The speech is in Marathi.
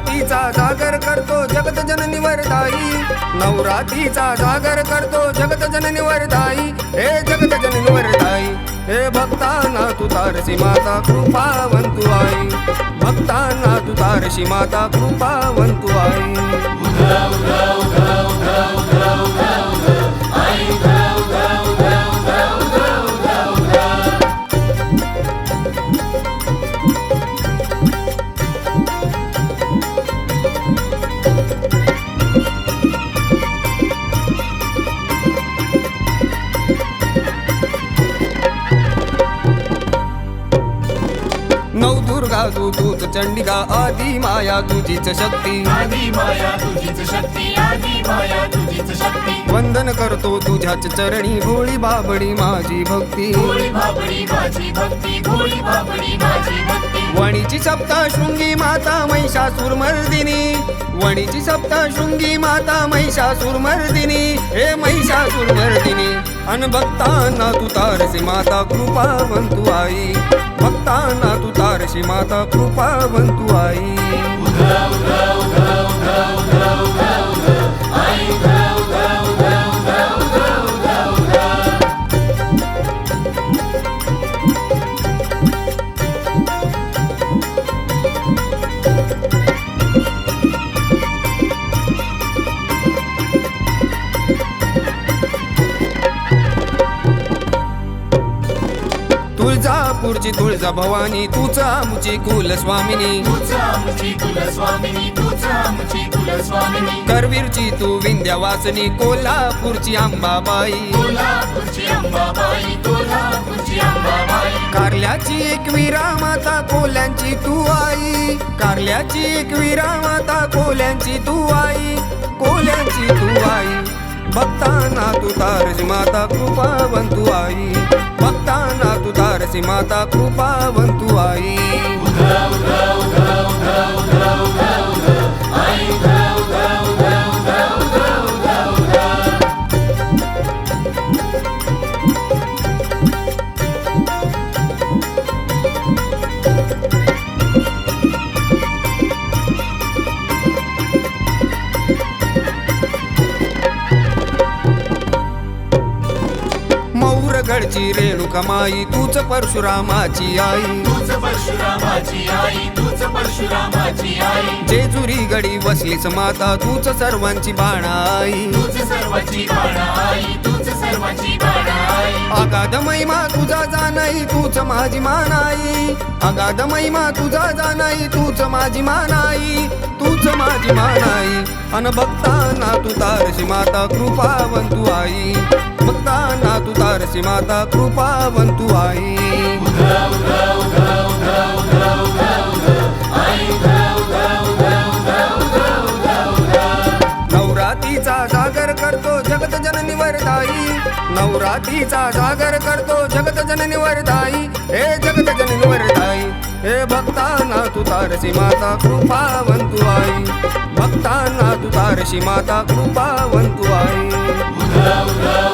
नवरातीचा जागर करतो जगत जननी वरदाई नवरातीचा जागर करतो जगत जननी वरदाई हे जगत जननी वरदाई हे भक्तांना तू तारसी माता कृपावंतु आई. भक्तांना तू तारशी माता कृपावंतु आई. नवदुर्गा तू तूच चंडिका आदी माया तुझीच शक्ती. आधी माया तुझीच शक्ती आधी माया तुझीच शक्ती. वंदन करतो तुझ्याच चरणी भोळी बाबडी माझी भक्ती. भोळी माझी भक्ती भोळी भाबडी माझी भक्ती. वणीची माता वणीची सप्तशृंगी माता महिषासुरमर्दिनी हे महिषासुरमर्दिनी अन भक्तांना तू तारसी माता कृपावंतु आई. भक्तांना तू माता कृपावंतु आई. तुळजापूरची तुळजा भवानी तूच आमची कुलस्वामिनी तुझा तुझा आमची कुलस्वामिनी. करवीरची तू कोल्हापूरची अंबाबाई. कोल्हापूरची अंबाबाई कारल्याची एक वीरा माता कोल्यांची तू आई. कारल्याची एक वीरा माता कोल्यांची तू आई. कोल्यांची तू आई. भक्तांना तू तारसी माता कृपावंतु आई. भक्तांना तू तारसी माता कृपावंतु आई. मौरगडची रेणुकमाई तूच परशुरामाची आई. तुझ परशुरामाची आई तुझ परशुरामाची आई. जेजुरी गडी वसलीच माता तूच सर्वांची बाणा आई तुझ सर्वाची बाणा आई तुझ सर्वाची बाणा आई अगाध महिमा तुझा जाणाई तूच माझी मानाई. अगाध महिमा तुझा जाणाई तूच माझी मानाई. तूच माझी मानाई. अन भक्तांना तू तारसी माता कृपावंतु आई. तू माता कृपावंतु आई. नवरातीचा जागर करतो जगत जननी वरदाई नवरातीचा जागर करतो जगत जननी वरदाई हे जगत जननी वरदाई हे भक्तांना तू तारसी माता कृपावंतु आई. भक्तांना तू तारसी माता कृपावंतु आई.